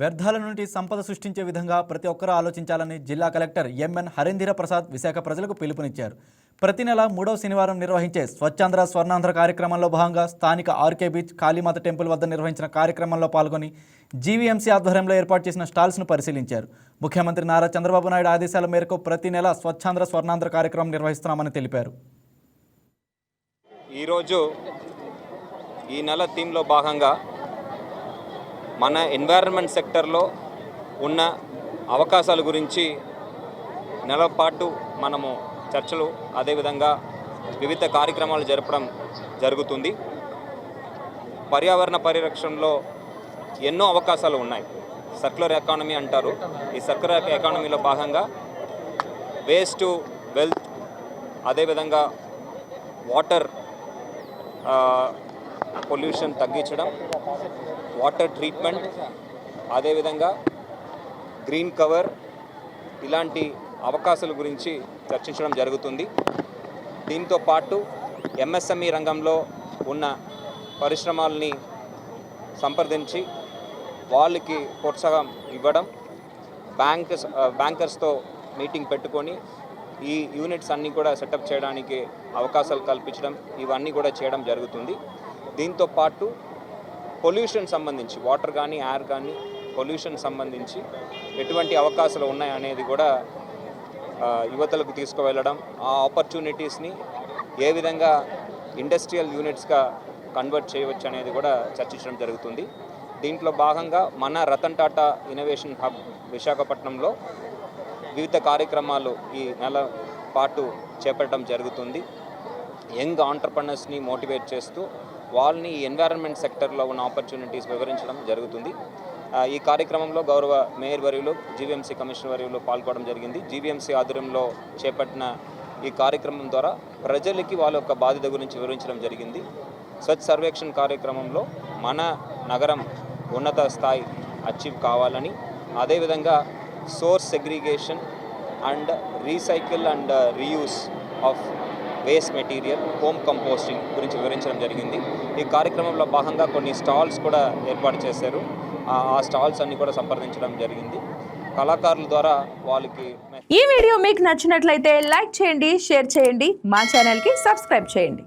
వ్యర్థాల నుండి సంపద సృష్టించే విధంగా ప్రతి ఒక్కరూ ఆలోచించాలని జిల్లా కలెక్టర్ ఎంఎన్ హరేంద్ర ప్రసాద్ విశాఖ ప్రజలకు పిలుపునిచ్చారు. ప్రతి నెల మూడవ శనివారం నిర్వహించే స్వచ్ఛాంధ్ర స్వర్ణాంధ్ర కార్యక్రమంలో భాగంగా స్థానిక ఆర్కే బీచ్ కాళీమాత టెంపుల్ వద్ద నిర్వహించిన కార్యక్రమంలో పాల్గొని జీవీఎంసీ ఆధ్వర్యంలో ఏర్పాటు చేసిన స్టాల్స్ను పరిశీలించారు. ముఖ్యమంత్రి నారా చంద్రబాబు నాయుడు ఆదేశాల మేరకు ప్రతి నెల స్వచ్ఛాంధ్ర స్వర్ణాంధ్ర కార్యక్రమం నిర్వహిస్తున్నామని తెలిపారు. ఈరోజు ఈ నెల థీమ్లో భాగంగా మన ఎన్వైరన్మెంట్ సెక్టర్లో ఉన్న అవకాశాల గురించి నెలపాటు మనము చర్చలు అదేవిధంగా వివిధ కార్యక్రమాలు జరపడం జరుగుతుంది. పర్యావరణ పరిరక్షణలో ఎన్నో అవకాశాలు ఉన్నాయి. సర్క్యులర్ ఎకానమీ అంటారు. ఈ సర్క్యులర్ ఎకానమీలో భాగంగా వేస్ట్ వెల్త్ అదేవిధంగా వాటర్ పొల్యూషన్ తగ్గించడం వాటర్ ట్రీట్మెంట్ అదేవిధంగా గ్రీన్ కవర్ ఇలాంటి అవకాశాల గురించి చర్చించడం జరుగుతుంది. దీంతో పాటు ఎంఎస్ఎంఈ రంగంలో ఉన్న పరిశ్రమల్ని సంప్రదించి వాళ్ళకి ప్రోత్సాహం ఇవ్వడం బ్యాంకర్స్ బ్యాంకర్స్తో మీటింగ్ పెట్టుకొని ఈ యూనిట్స్ అన్నీ కూడా సెటప్ చేయడానికి అవకాశాలు కల్పించడం ఇవన్నీ కూడా చేయడం జరుగుతుంది. దీంతో పాటు పొల్యూషన్ సంబంధించి వాటర్ కానీ ఎయిర్ కానీ పొల్యూషన్ సంబంధించి ఎటువంటి అవకాశాలు ఉన్నాయి అనేది కూడా యువతలకు తీసుకువెళ్ళడం ఆ ఆపర్చునిటీస్ని ఏ విధంగా ఇండస్ట్రియల్ యూనిట్స్గా కన్వర్ట్ చేయవచ్చు అనేది కూడా చర్చించడం జరుగుతుంది. దీంట్లో భాగంగా మన రతన్ టాటా ఇన్నోవేషన్ హబ్ విశాఖపట్నంలో వివిధ కార్యక్రమాలు ఈ నెల పాటు చేపట్టడం జరుగుతుంది. యంగ్ ఆంటర్ప్రనర్స్ని మోటివేట్ చేస్తూ వాళ్ళని ఈ ఎన్వైరన్మెంట్ సెక్టర్లో ఉన్న ఆపర్చునిటీస్ వివరించడం జరుగుతుంది. ఈ కార్యక్రమంలో గౌరవ మేయర్ వర్యులు జీవీఎంసీ కమిషనర్ వర్యులు పాల్గొనడం జరిగింది. జీవీఎంసీ ఆధ్వర్యంలో చేపట్టిన ఈ కార్యక్రమం ద్వారా ప్రజలకి వాళ్ళ యొక్క బాధ్యత గురించి వివరించడం జరిగింది. స్వచ్ఛ సర్వేక్షణ్ కార్యక్రమంలో మన నగరం ఉన్నత స్థాయి అచీవ్ కావాలని అదేవిధంగా source segregation and recycle and reuse of waste material home composting గురించి వివరించడం జరిగింది. ఈ కార్యక్రమంలో భాగంగా కొన్ని స్టాల్స్ కూడా ఏర్పాటు చేశారు. ఆ- స్టాల్స్ అన్ని కూడా సంప్రదించడం జరిగింది. కళాకారుల ద్వారా వాళ్ళకి ఈ వీడియో మీకు నచ్చినట్లయితే లైక్ చేయండి షేర్ చేయండి మా ఛానల్కి సబ్స్క్రైబ్ చేయండి.